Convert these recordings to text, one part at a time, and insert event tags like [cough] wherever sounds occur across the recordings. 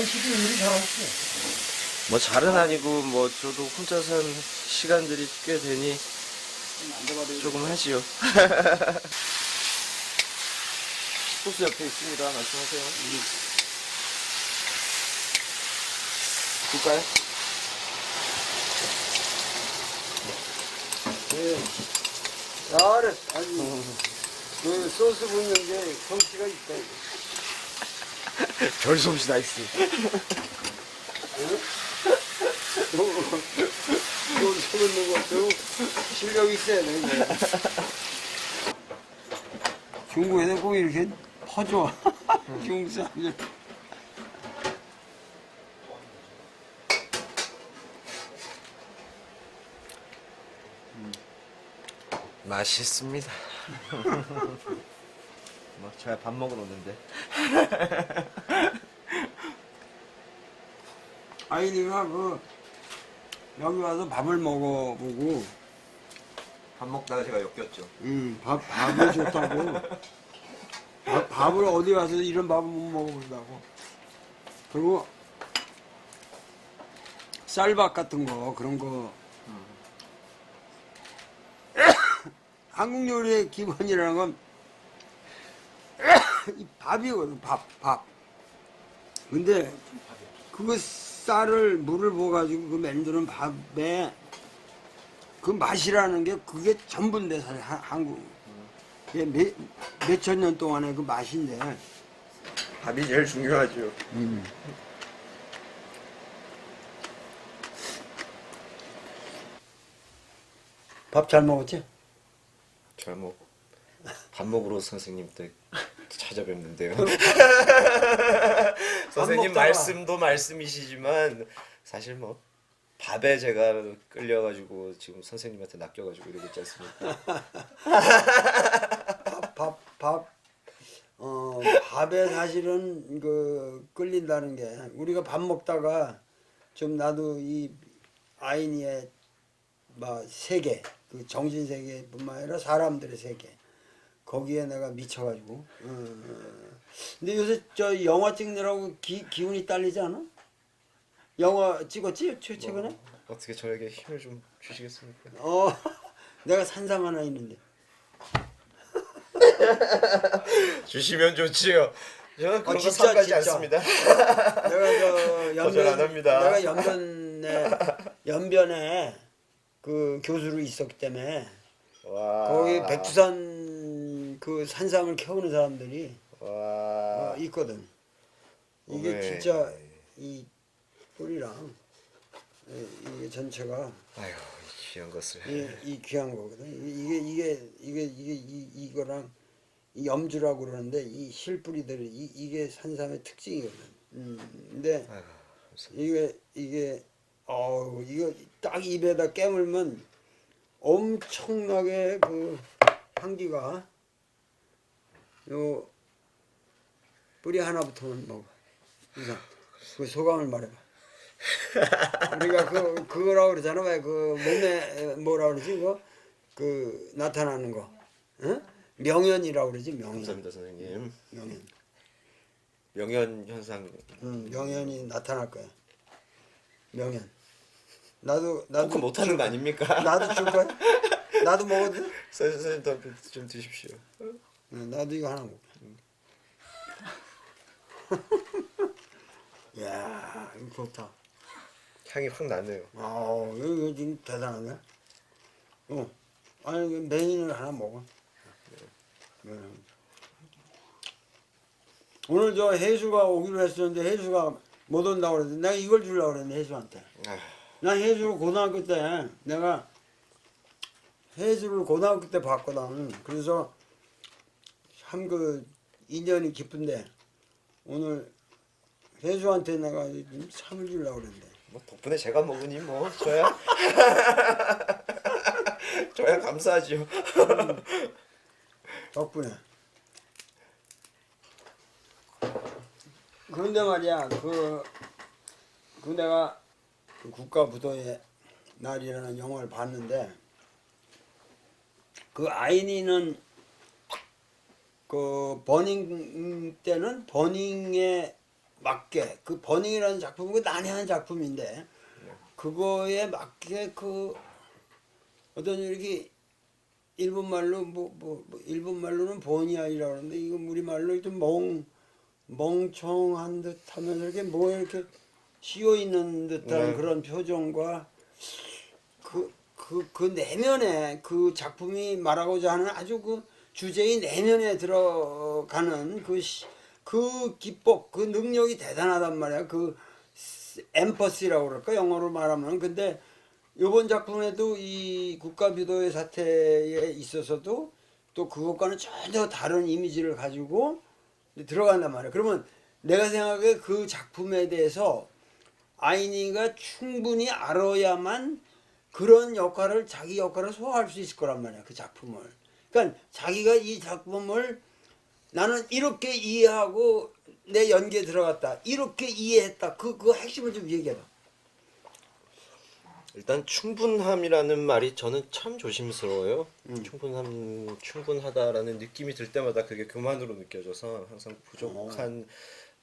아이 집이 요리 잘하고 뭐 잘은 아니고 뭐 저도 혼자 산 시간들이 꽤 되니 조금 하지요. [laughs] 소스 옆에 있습니다. 말씀하세요. 줄까요? 네. 잘해. 아니, 그 소스 붓는 게 솜씨가 있다. 별 솜씨 나이스. 소스 붓는 것도 실력이 있어야 돼. 이거. 중국에서 꼭 이렇게 퍼줘. [laughs] 중국 사람들. 맛있습니다. [laughs] 뭐 제가 밥 먹으러 오는데. [laughs] 그 여기 와서 밥을 먹어보고. 밥 먹다가 제가 엮였죠. 음, 밥, 밥이 좋다고. 밥, 밥을 어디 가서 이런 밥을 못 먹어본다고. 그리고 쌀밥 같은 거 그런 거. [coughs] 한국 요리의 기본이라는 건 이 밥이거든 밥, 밥 근데 그거 쌀을 물을 부어가지고 그 만드는 밥에 그 맛이라는 게 그게 전부인데 사실 한- 한국 이게 몇, 몇천 년 동안의 그 맛인데 밥이 제일 중요하죠. 밥잘 먹었지? 잘 먹. 밥 먹으러 선생님 때 찾아뵙는데요. [laughs] 선생님 먹다가- 말씀도 말씀이시지만 사실 뭐 밥에 제가 끌려가지고 지금 선생님한테 낚여가지고 이러고 있지 않습니까? [laughs] 밥, 밥, 밥. 어, 밥에 사실은 그 끌린다는 게 우리가 밥 먹다가 좀 나도 이 아이니의 막 세계, 그 정신 세계뿐만 아니라 사람들의 세계 거기에 내가 미쳐가지고. 어, 근데 요새 저 영화 찍느라고 기, 기운이 딸리지 않아? 영화 찍었지 최- 최근에? 뭐, 어떻게 저에게 힘을 좀 주시겠습니까? 어, [laughs] 내가 산삼 하나 있는데. [laughs] 주시면 좋지요. 저는 그런 거 진짜, 상하지 진짜. 않습니다. [laughs] 내가 저 거절 안 합니다. 내가 연변에 연변에 그 교수로 있었기 때문에 와. 거기 백두산 그 산삼을 캐오는 사람들이 와. 어, 있거든. 이게 네. 진짜 이 뿌리랑 이- 이게 전체가 아유 이 귀한 것을. 이, 이 귀한 거거든. 이게 이게 이게 이게 이, 이거랑 이 염주라고 그러는데 이 실뿌리들이 이, 이게 산삼의 특징이거든. 음, 근데 아유, 이게 이게 어 이거 딱 입에다 깨물면 엄청나게 그 향기가 요 뿌리 하나부터는 먹어. 그래서 그 소감을 말해봐. 우리가 그 그거라고 그러잖아 왜그 몸에 뭐라 그러지 그거 그 나타나는 거, 응? 명연이라고 그러지 명연. 감사합니다 선생님. 명연. 명현 현상 응, 명연이 나타날 거야. 명연. 나도 나도 토크 못하는 거 아닙니까? 나도 줄 거야. 나도 먹어도 돼? [laughs] 선생님 더좀 드십시오. 응, 나도 이거 하나 먹어. [laughs] 야, 이거 좋다. 향이 확 나네요. 아, 이거, 이거 지금 대단하네. 어, 아니 그 메인을 하나 먹어. 네. 오늘 저 혜수가 오기로 했었는데 혜수가 못 온다고 그랬는데 내가 이걸 주려고 그랬는데 혜수한테. 아, 난 혜수를 고등학교 때 내가 혜수를 고등학교 때 봤거든. 그래서 참 그 인연이 깊은데 오늘 혜수한테 내가 좀 상을 주려고 그랬는데 뭐 덕분에 제가 먹으니 뭐 저야 [laughs] 저야 감사하지요. 덕분에. 그런데 말이야 그, 그 내가 그 국가부도의 날이라는 영화를 봤는데 그 아이니는 그 버닝 때는 버닝에 맞게 그 버닝이라는 작품은 그 난해한 작품인데 그거에 맞게 그 어떤 이렇게 일본 말로 뭐, 뭐, 뭐 일본 말로는 버니아이라고 하는데 이거 우리 말로 좀 멍 멍청한 듯하면서 이렇게 뭐 이렇게 씌어 있는 듯한 네. 그런 표정과 그 그 그 내면에 그 작품이 말하고자 하는 아주 그 주제의 내면에 들어가는 그, 시, 그 기법, 그 능력이 대단하단 말이야. 그 엠퍼시라고 그럴까 영어로 말하면. 근데 이번 작품에도 이 국가비도의 사태에 있어서도 또 그것과는 전혀 다른 이미지를 가지고 들어간단 말이야. 그러면 내가 생각해 그 작품에 대해서 아이니가 충분히 알아야만 그런 역할을 자기 역할을 소화할 수 있을 거란 말이야 그 작품을 그러니까 자기가 이 작품을 나는 이렇게 이해하고 내 연기에 들어갔다 이렇게 이해했다 그 그 핵심을 좀 얘기해봐 일단 충분함이라는 말이 저는 참 조심스러워요. 음. 충분함, 충분하다라는 느낌이 들 때마다 그게 교만으로 느껴져서 항상 부족한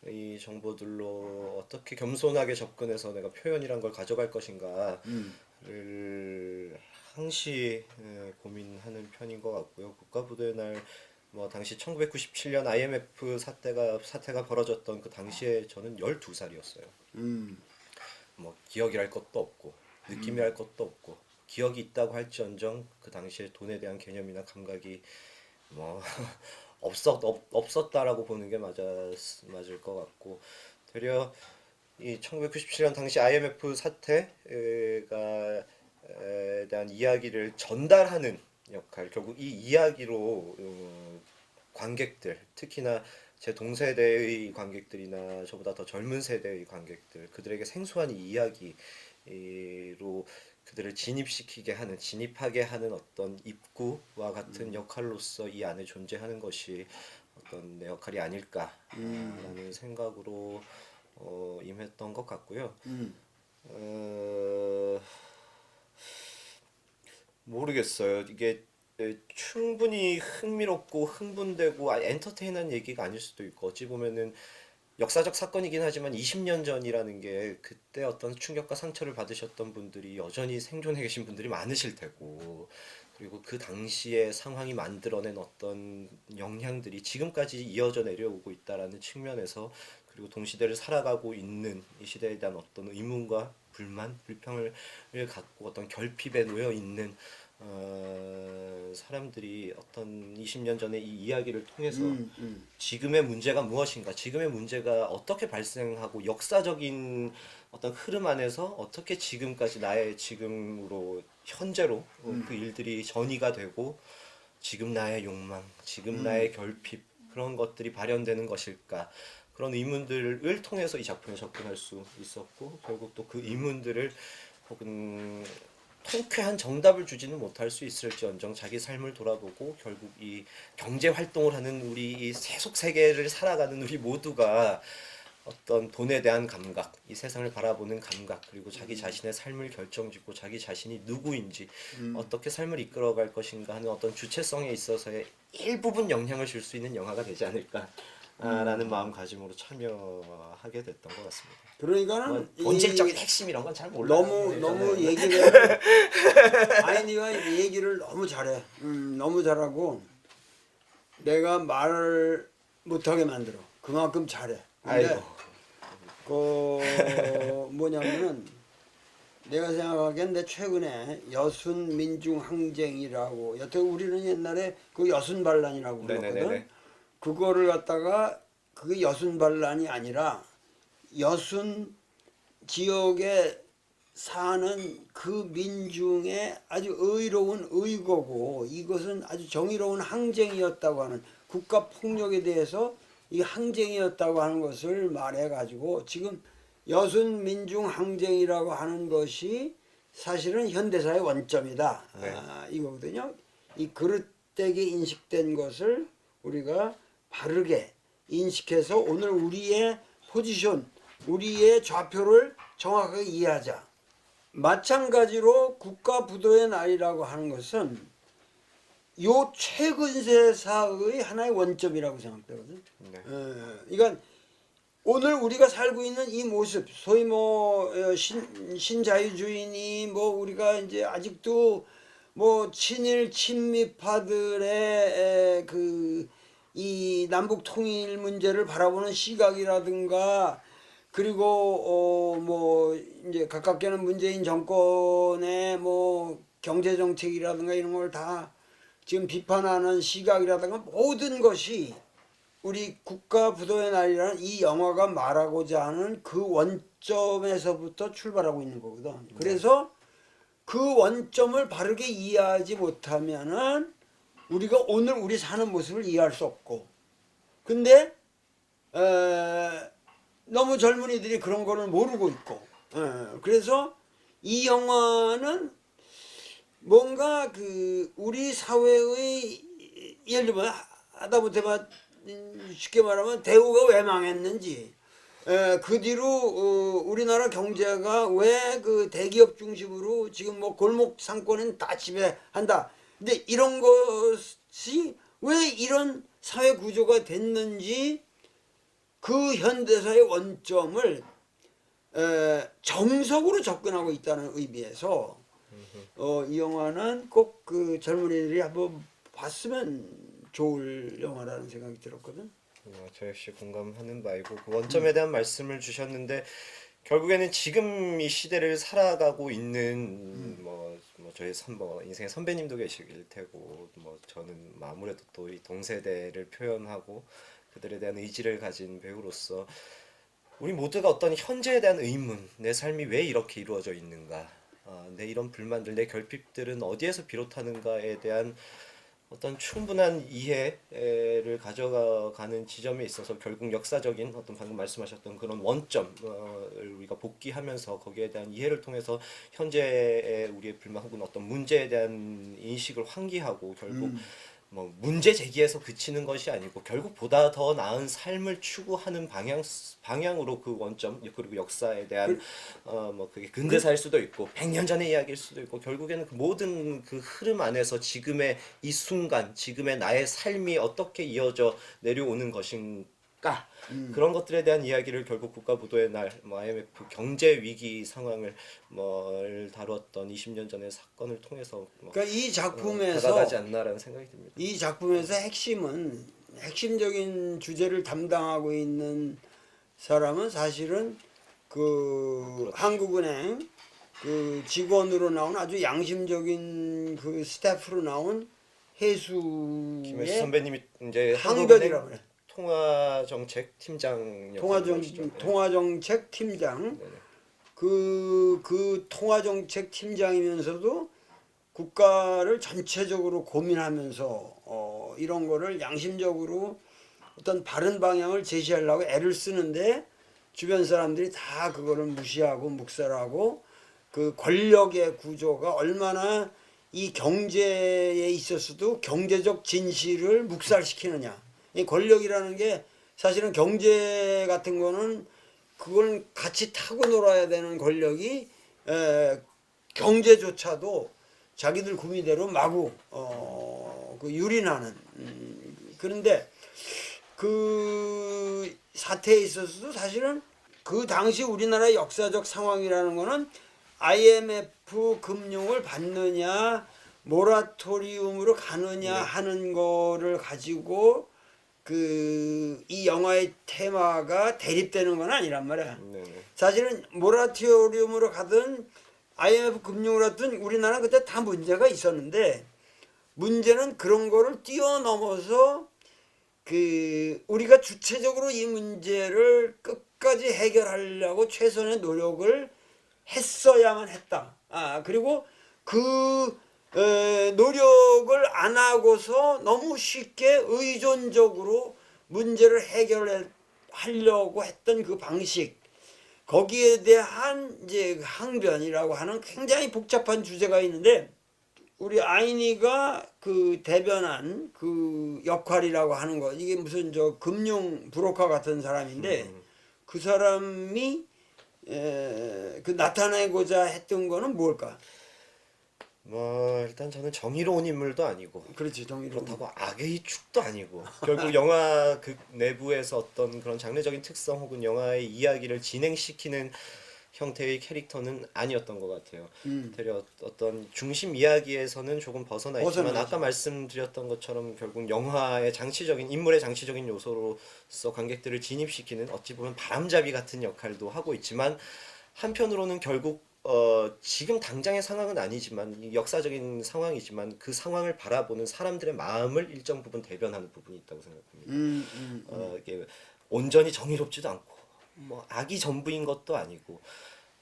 이 정보들로 어떻게 겸손하게 접근해서 내가 표현이란 걸 가져갈 것인가를 음. 예, 고민하는 편인 것 같고요. 국가부도의 날. 뭐 당시 1997년 IMF 사태가 사태가 벌어졌던 그 당시에 저는 12살이었어요. 음. 뭐 기억이랄 것도 없고 느낌이랄 것도 없고 기억이 있다고 할지언정 그 당시에 돈에 대한 개념이나 감각이 뭐 [laughs] 없었 없, 없었다라고 보는 게 맞아 맞을 것 같고 되려 이 1997년 당시 IMF 사태가 에 대한 이야기를 전달하는 역할 결국 이 이야기로 어, 관객들 특히나 제 동세대의 관객들이나 저보다 더 젊은 세대의 관객들 그들에게 생소한 이 이야기로 그들을 진입시키게 하는 진입하게 하는 어떤 입구와 같은 역할로서 이 안에 존재하는 것이 어떤 내 역할이 아닐까라는 생각으로 어, 임했던 것 같고요. 음. 어, 모르겠어요. 이게 에, 충분히 흥미롭고 흥분되고 아, 엔터테인한 얘기가 아닐 수도 있고 어찌 보면은 역사적 사건이긴 하지만 20년 전이라는 게 그때 어떤 충격과 상처를 받으셨던 분들이 여전히 생존해 계신 분들이 많으실 테고 그리고 그 당시의 상황이 만들어낸 어떤 영향들이 지금까지 이어져 내려오고 있다라는 측면에서 그리고 동시대를 살아가고 있는 이 시대에 대한 어떤 의문과 불만, 불평을 갖고 어떤 결핍에 놓여 있는 어, 사람들이 어떤 20년 전에 이 이야기를 통해서 음, 음. 지금의 문제가 무엇인가, 지금의 문제가 어떻게 발생하고 역사적인 어떤 흐름 안에서 어떻게 지금까지 나의 지금으로 현재로 어, 그 일들이 전이가 되고 지금 나의 욕망, 지금 나의 결핍 그런 것들이 발현되는 것일까 그런 의문들을 통해서 이 작품에 접근할 수 있었고 결국 또 그 의문들을 혹은 통쾌한 정답을 주지는 못할 수 있을지언정 자기 삶을 돌아보고 결국 이 경제 활동을 하는 우리 이 세속 세계를 살아가는 우리 모두가 어떤 돈에 대한 감각, 이 세상을 바라보는 감각, 그리고 자기 자신의 삶을 결정짓고 자기 자신이 누구인지 어떻게 삶을 이끌어갈 것인가 하는 어떤 주체성에 있어서의 일부분 영향을 줄 수 있는 영화가 되지 않을까 라는 마음가짐으로 참여하게 됐던 것 같습니다. 그러니까는 뭐 이- 본질적인 핵심 이런 건 잘 몰라요. 너무 네, 너무 네. 얘기를 [laughs] 아이니가 얘기를 너무 잘해. 음, 너무 잘하고 내가 말을 못하게 만들어. 그만큼 잘해. 근데 아이고. 그 뭐냐면은 내가 생각하기엔 내 최근에 여순 민중 항쟁이라고 여태 우리는 옛날에 그 여순 반란이라고. 네네네네. 그거 를 갖다가 그게 여순 반란이 아니라 여순 지역에 사는 그 민중의 아주 의로운 의거고 이것은 아주 정의로운 항쟁이었다고 하는 국가 폭력에 대해서 이 항쟁이었다고 하는 것을 말해 가지고 지금 여순 민중 항쟁이라고 하는 것이 사실은 현대사의 원점이다 네. 아, 이거거든요. 이 그릇되게 인식된 것을 우리가 바르게 인식해서 오늘 우리의 포지션, 우리의 좌표를 정확하게 이해하자. 마찬가지로 국가 부도의 날이라고 하는 것은 요 최근 세사의 하나의 원점이라고 생각되거든. 네. 어, 그러니까 오늘 우리가 살고 있는 이 모습, 소위 뭐 어, 신, 신자유주의니 뭐 우리가 이제 아직도 뭐 친일 친미파들의 그 이 남북 통일 문제를 바라보는 시각이라든가 그리고 어 뭐 이제 가깝게는 문재인 정권의 뭐 경제 정책이라든가 이런 걸 다 지금 비판하는 시각이라든가 모든 것이 우리 국가 부도의 날이라는 이 영화가 말하고자 하는 그 원점에서부터 출발하고 있는 거거든. 그래서 그 원점을 바르게 이해하지 못하면은 우리가 오늘 우리 사는 모습을 이해할 수 없고, 근데 에, 너무 젊은이들이 그런 거를 모르고 있고, 에, 그래서 이 영화는 뭔가 그 우리 사회의 예를 들면 하다못해 쉽게 말하면 대우가 왜 망했는지. 에, 그 뒤로 어, 우리나라 경제가 왜 그 대기업 중심으로 지금 뭐 골목 상권은 다 지배한다. 근데 이런 것이 왜 이런 사회 구조가 됐는지 그 현대사의 원점을 에, 정석으로 접근하고 있다는 의미에서 어, 이 영화는 꼭 그 젊은이들이 한번 봤으면 좋을 영화라는 생각이 들었거든. 어, 저 역시 공감하는 바이고 그 원점에 대한 말씀을 주셨는데 결국에는 지금 이 시대를 살아가고 있는 뭐, 뭐 저희 선뭐 인생의 선배님도 계실 테고 뭐 저는 뭐 아무래도 또 이 동세대를 표현하고 그들에 대한 의지를 가진 배우로서 우리 모두가 어떤 현재에 대한 의문, 내 삶이 왜 이렇게 이루어져 있는가, 아, 내 이런 불만들, 내 결핍들은 어디에서 비롯하는가에 대한 어떤 충분한 이해를 가져가는 지점에 있어서 결국 역사적인 어떤 방금 말씀하셨던 그런 원점을 우리가 복귀하면서 거기에 대한 이해를 통해서 현재의 우리의 불만 혹은 어떤 문제에 대한 인식을 환기하고 결국 뭐 문제 제기에서 그치는 것이 아니고 결국 보다 더 나은 삶을 추구하는 방향 방향으로 그 원점 그리고 역사에 대한 어 뭐 그게 근대사일 수도 있고 100년 전의 이야기일 수도 있고 결국에는 그 모든 그 흐름 안에서 지금의 이 순간 지금의 나의 삶이 어떻게 이어져 내려오는 것인 가 그런 것들에 대한 이야기를 결국 국가부도의 날, 뭐 IMF 경제 위기 상황을 뭐를 다루었던 20년 전의 사건을 통해서 뭐 그러니까 이 어, 작품에서 다가가지 않나라는 생각이 듭니다. 이 작품에서 핵심은 핵심적인 주제를 담당하고 있는 사람은 사실은 그 한국은행 그 직원으로 나온 아주 양심적인 그 스태프로 나온 김혜수 해수의 선배님이 이제 한국은행 그래. 통화정책 팀장 통화정. 통화정책 팀장 네네. 그, 그 통화정책 팀장이면서도 국가를 전체적으로 고민하면서 어, 이런 거를 양심적으로 어떤 바른 방향을 제시하려고 애를 쓰는데 주변 사람들이 다 그거를 무시하고 묵살하고 그 권력의 구조가 얼마나 이 경제에 있어서도 경제적 진실을 묵살시키느냐. 이 권력이라는 게 사실은 경제 같은 거는 그걸 같이 타고 놀아야 되는 권력이 에, 경제조차도 자기들 구미대로 마구 어, 그 유린하는 음, 그런데 그 사태에 있어서도 사실은 그 당시 우리나라 역사적 상황이라는 거는 IMF 금융을 받느냐 모라토리움으로 가느냐 하는 거를 가지고 그 이 영화의 테마가 대립되는 건 아니란 말이야. 네네. 사실은 모라토리움으로 가든 IMF 금융으로 하든 우리나라는 그때 다 문제가 있었는데 문제는 그런 거를 뛰어넘어서 그 우리가 주체적으로 이 문제를 끝까지 해결하려고 최선의 노력을 했어야만 했다. 아 그리고 그 에, 노력을 안 하고서 너무 쉽게 의존적으로 문제를 해결하려고 했던 그 방식 거기에 대한 이제 항변이라고 하는 굉장히 복잡한 주제가 있는데 우리 아이니가 그 대변한 그 역할이라고 하는 거 이게 무슨 저 금융 브로커 같은 사람인데 그 사람이 에, 그 나타내고자 했던 거는 뭘까? 뭐 일단 저는 정의로운 인물도 아니고 그렇지 정의로. 그렇다고 악의 축도 아니고 [laughs] 결국 영화 그 내부에서 어떤 그런 장르적인 특성 혹은 영화의 이야기를 진행시키는 형태의 캐릭터는 아니었던 것 같아요. 음. 되려 어떤 중심 이야기에서는 조금 벗어나 있지만 벗어나죠. 아까 말씀드렸던 것처럼 결국 영화의 장치적인 인물의 장치적인 요소로서 관객들을 진입시키는 어찌 보면 바람잡이 같은 역할도 하고 있지만 한편으로는 결국 어, 지금 당장의 상황은 아니지만 이 역사적인 상황이지만 그 상황을 바라보는 사람들의 마음을 일정 부분 대변하는 부분이 있다고 생각합니다. 음, 음. 어, 이게 온전히 정의롭지도 않고 뭐 악이 전부인 것도 아니고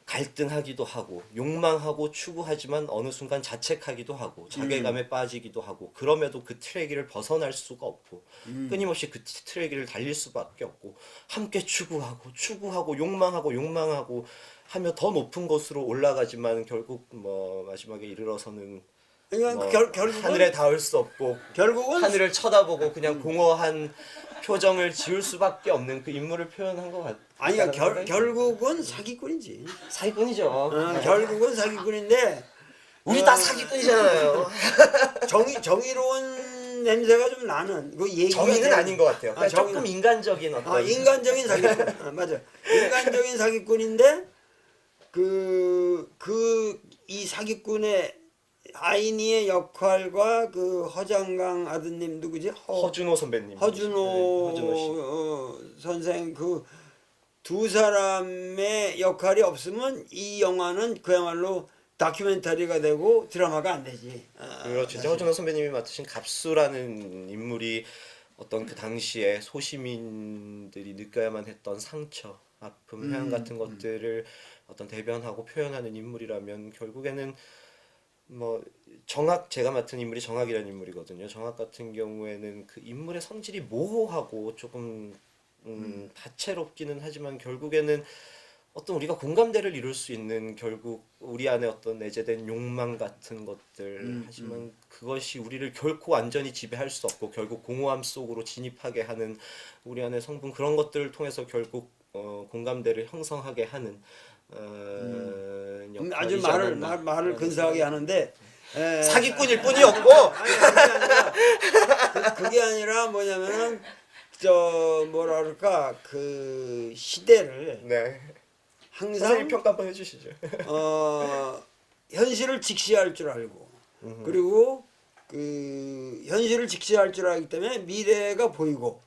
갈등하기도 하고 욕망하고 추구하지만 어느 순간 자책하기도 하고 자괴감에 빠지기도 하고 그럼에도 그 트레기를 벗어날 수가 없고 끊임없이 그 트레기를 달릴 수밖에 없고 함께 추구하고 추구하고 욕망하고 욕망하고 하며 더 높은 곳으로 올라가지만 결국 뭐 마지막에 이르러서는 그러니까 뭐 결, 결국은 하늘에 닿을 수 없고 결국은 하늘을 쳐다보고 그냥 공허한 표정을 지을 수밖에 없는 그 인물을 표현한 것 같아요. 아니 그러니까 결, 결국은 사기꾼이지. 사기꾼이죠. 어, 결국은 사기꾼인데 우리 다 사기꾼이잖아요. [laughs] 정의 정의로운 냄새가 좀 나는 그 정의는 아닌 것 같아요. 아, 그러니까 조금 정의는- 인간적인 어떤 아, 인간적인 사기꾼. [laughs] 아, 맞아. 인간적인 사기꾼인데 그 그 이 사기꾼의 아이니의 역할과 그 허장강 아드님 누구지? 허, 허준호 선배님. 허준호, 네, 허준호 씨. 어, 선생 그 두 사람의 역할이 없으면 이 영화는 그야말로 다큐멘터리가 되고 드라마가 안 되지. 아, 그렇죠. 진짜 허준호 선배님이 맡으신 갑수라는 인물이 어떤 그 당시에 소시민들이 느껴야만 했던 상처, 아픔, 해안 음, 같은 것들을 어떤 대변하고 표현하는 인물이라면 결국에는 뭐 정학 제가 맡은 인물이 정학이라는 인물이거든요. 정학 같은 경우에는 그 인물의 성질이 모호하고 조금 음, 다채롭기는 하지만 결국에는 어떤 우리가 공감대를 이룰 수 있는 결국 우리 안에 어떤 내재된 욕망 같은 것들. 음, 하지만 그것이 우리를 결코 완전히 지배할 수 없고 결국 공허함 속으로 진입하게 하는 우리 안의 성분 그런 것들을 통해서 결국 어, 공감대를 형성하게 하는 어, 음, 아주 말을. 말, 말을 근사하게 하는데 에, 사기꾼일 뿐이었고. 아니, 그게 아니라 그, 그게 아니라 뭐냐면은 저 뭐라 그럴까 그 시대를 네. 선생님 항상 평가 한번 해주시죠. 어 현실을 직시할 줄 알고 그리고 그 현실을 직시할 줄 알기 때문에 미래가 보이고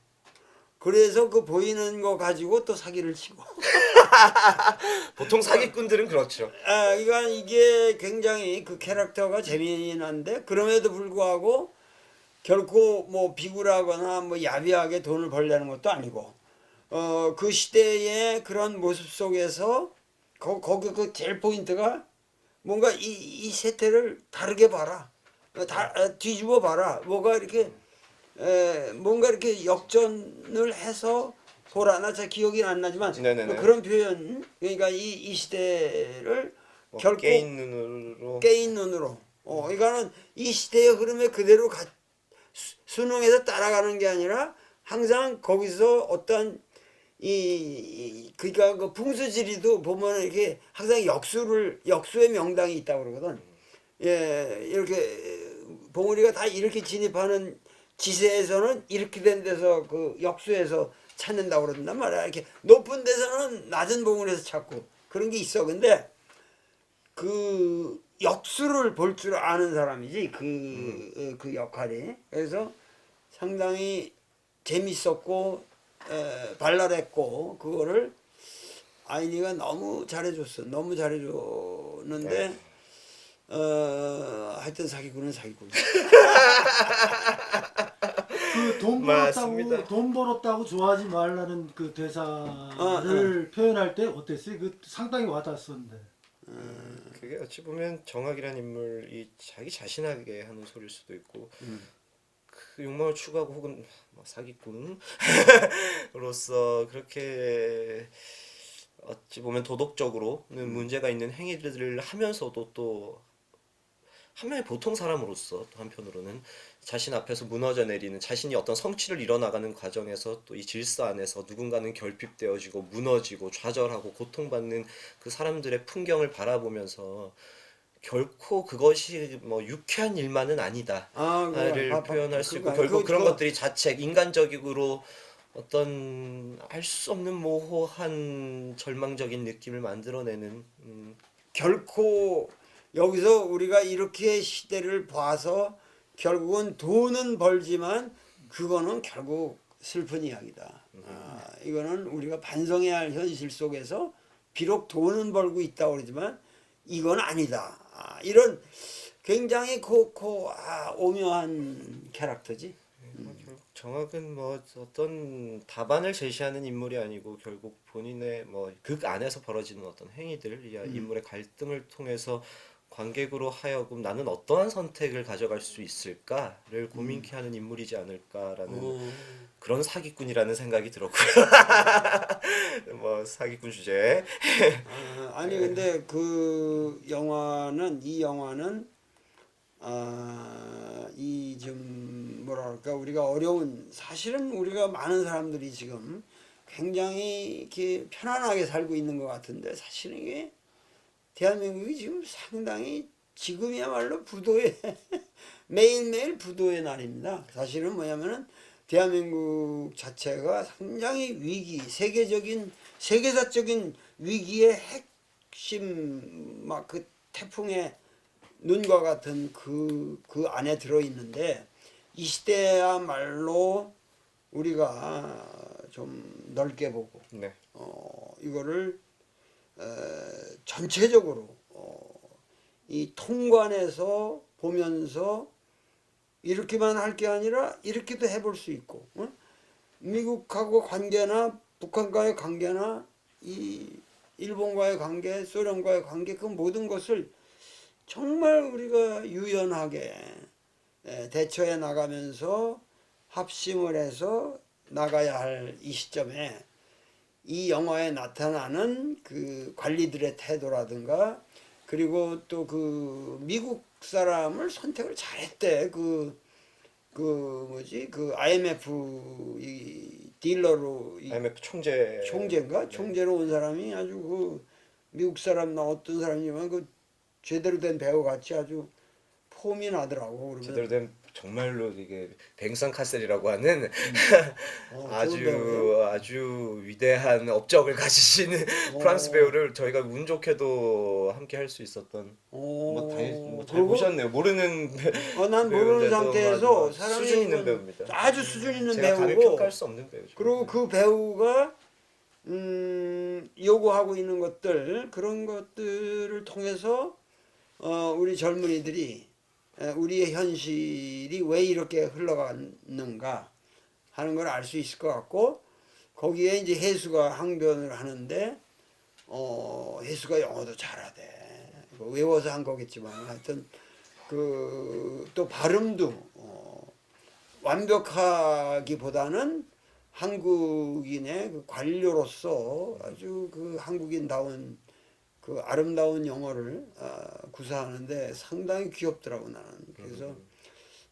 그래서 그 보이는 거 가지고 또 사기를 치고. [laughs] 보통 사기꾼들은 그렇죠. 아, 그러니까 이게 굉장히 그 캐릭터가 재미난데 그럼에도 불구하고 결코 뭐 비굴하거나 뭐 야비하게 돈을 벌려는 것도 아니고 어 그 시대의 그런 모습 속에서 거, 거기 그 제일 포인트가 뭔가 이, 이 세태를 다르게 봐라. 어, 다 어, 뒤집어 봐라. 뭐가 이렇게 에, 뭔가 이렇게 역전을 해서 보라 나 잘 기억이 안 나지만 네네네. 그런 표현 그러니까 이, 이 시대를 뭐 결코 깨인 눈으로 깨인 눈으로 어 그러니까는 이 시대의 흐름에 그대로 가, 수- 순응해서 따라가는 게 아니라 항상 거기서 어떤 이, 이 그러니까 그 풍수지리도 보면 이렇게 항상 역수를 역수의 명당이 있다고 그러거든. 예, 이렇게 봉우리가 다 이렇게 진입하는 지세에서는 이렇게 된 데서 그 역수에서 찾는다고 그런단 말이야. 이렇게 높은 데서는 낮은 봉우리에서 찾고 그런 게 있어. 근데 그 역수를 볼 줄 아는 사람이지 그, 어, 그 역할이. 그래서 상당히 재밌었고 에, 발랄했고 그거를 아이니가 너무 잘해줬어. 너무 잘해줬는데 어 하여튼 사기꾼은 사기꾼 [laughs] 그돈 맞습니다. 벌었다고 돈 벌었다고 좋아하지 말라는 그 대사를 표현할 때 어땠어요? 그 상당히 와닿았었는데. 그게 어찌 보면 정학이라는 인물이 자기 자신에게 하는 소리일 수도 있고 그 욕망을 추구하고 혹은 뭐 사기꾼으로서 [laughs] 그렇게 어찌 보면 도덕적으로는 문제가 있는 행위들을 하면서도 또 한 명의 보통 사람으로서 또 한편으로는 자신 앞에서 무너져 내리는 자신이 어떤 성취를 이뤄나가는 과정에서 또 이 질서 안에서 누군가는 결핍되어지고 무너지고 좌절하고 고통받는 그 사람들의 풍경을 바라보면서 결코 그것이 뭐 유쾌한 일만은 아니다. 아, 를 아, 바- 표현할 수 있고 결국 그런 것들이 자책 인간적으로 어떤 알 수 없는 모호한 절망적인 느낌을 만들어내는 음, 결코 여기서 우리가 이렇게 시대를 봐서 결국은 돈은 벌지만 그거는 결국 슬픈 이야기다. 아, 이거는 우리가 반성해야 할 현실 속에서 비록 돈은 벌고 있다고 그러지만 이건 아니다. 아, 이런 굉장히 고고 아, 오묘한 캐릭터지. 뭐 결국 정학은 뭐 어떤 답안을 제시하는 인물이 아니고 결국 본인의 뭐 극 안에서 벌어지는 어떤 행위들, 이 인물의 갈등을 통해서 관객으로 하여금 나는 어떠한 선택을 가져갈 수 있을까를 고민케 하는 인물이지 않을까라는 그런 사기꾼이라는 생각이 들었고요. [laughs] 뭐 사기꾼 주제. 아, 아니 근데 그 영화는 이 영화는 아 이 좀 뭐랄까 우리가 어려운 사실은 우리가 많은 사람들이 지금 굉장히 이렇게 편안하게 살고 있는 것 같은데 사실은 이게 대한민국이 지금 상당히 지금이야말로 부도의 [laughs] 매일매일 부도의 날입니다. 사실은 뭐냐면은 대한민국 자체가 상당히 위기, 세계적인 세계사적인 위기의 핵심 막 그 태풍의 눈과 같은 그, 그 안에 들어 있는데 이 시대야말로 우리가 좀 넓게 보고 네. 어, 이거를 에, 전체적으로 어, 이 통관해서 보면서 이렇게만 할 게 아니라 이렇게도 해볼 수 있고 어? 미국하고 관계나 북한과의 관계나 이 일본과의 관계, 소련과의 관계 그 모든 것을 정말 우리가 유연하게 에, 대처해 나가면서 합심을 해서 나가야 할 이 시점에 이 영화에 나타나는 그 관리들의 태도라든가 그리고 또 그 미국 사람을 선택을 잘했대 그 그 뭐지 그 IMF 이 딜러로 이 IMF 총재. 총재인가 네. 총재로 온 사람이 아주 그 미국 사람나 어떤 사람이지만 그 제대로 된 배우 같이 아주 폼이 나더라고 그러면 제대로 된 정말로 이게 뱅선 카셀이라고 하는 어, 좋은 아주. 아주 위대한 업적을 가지신 어. 프랑스 배우를 저희가 운 좋게도 함께 할 수 있었던 어, 뭐잘 그리고 보셨네요. 모르는 어, 난 모르는 배우인데도 상태에서 아주 사람이 수준 있는 배우입니다. 아주 수준 있는 제가 감히 배우고 평가할 수 없는 배우죠. 그리고 그 배우가 음, 요구하고 있는 것들 그런 것들을 통해서 어, 우리 젊은이들이 에, 우리의 현실이 왜 이렇게 흘러가는가 하는 걸 알 수 있을 것 같고 거기에 이제 혜수가 항변을 하는데 어, 혜수가 영어도 잘하대. 뭐 외워서 한 거겠지만 하여튼 그 또 발음도 어, 완벽하기보다는 한국인의 그 관료로서 아주 그 한국인다운 그 아름다운 영어를 아, 구사하는데 상당히 귀엽더라고 나는. 그래서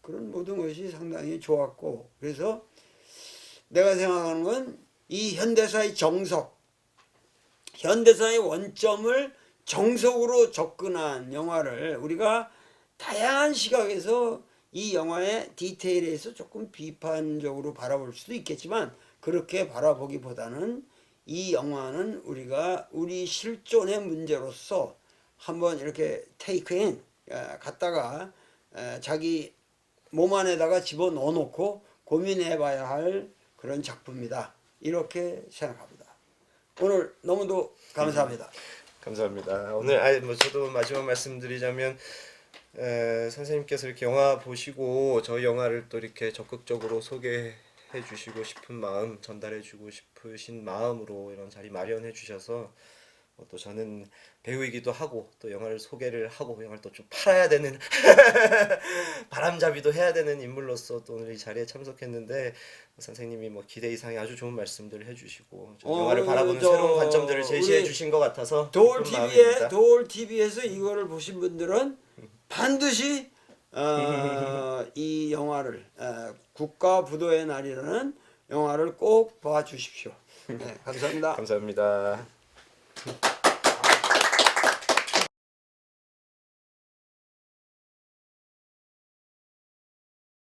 그런 모든 것이 상당히 좋았고 그래서 내가 생각하는 건 이 현대사의 정석 현대사의 원점을 정석으로 접근한 영화를 우리가 다양한 시각에서 이 영화의 디테일에서 조금 비판적으로 바라볼 수도 있겠지만 그렇게 바라보기보다는 이 영화는 우리가 우리 실존의 문제로서 한번 이렇게 테이크인 갖다가 에, 자기 몸 안에다가 집어 넣어 놓고 고민해 봐야 할 그런 작품이다 이렇게 생각합니다. 오늘 너무도 감사합니다. 감사합니다. 오늘 아, 뭐 저도 마지막 말씀드리자면 에, 선생님께서 이렇게 영화 보시고 저희 영화를 또 이렇게 적극적으로 소개해 주시고 싶은 마음 전달해 주고 싶으신 마음으로 이런 자리 마련해 주셔서 어, 또 저는 배우이기도 하고 또 영화를 소개를 하고 영화를 또 좀 팔아야 되는 [laughs] 바람잡이도 해야 되는 인물로서 또 오늘 이 자리에 참석했는데 선생님이 뭐 기대 이상의 아주 좋은 말씀들을 해주시고 저 어, 영화를 바라보는 저 새로운 관점들을 제시해 주신 것 같아서 도올 TV에. 도올 TV에서 이거를 보신 분들은 반드시 어, [laughs] 이 영화를 어, 국가 부도의 날이라는 영화를 꼭 봐주십시오. 네, 감사합니다. [laughs] 감사합니다. Thank you.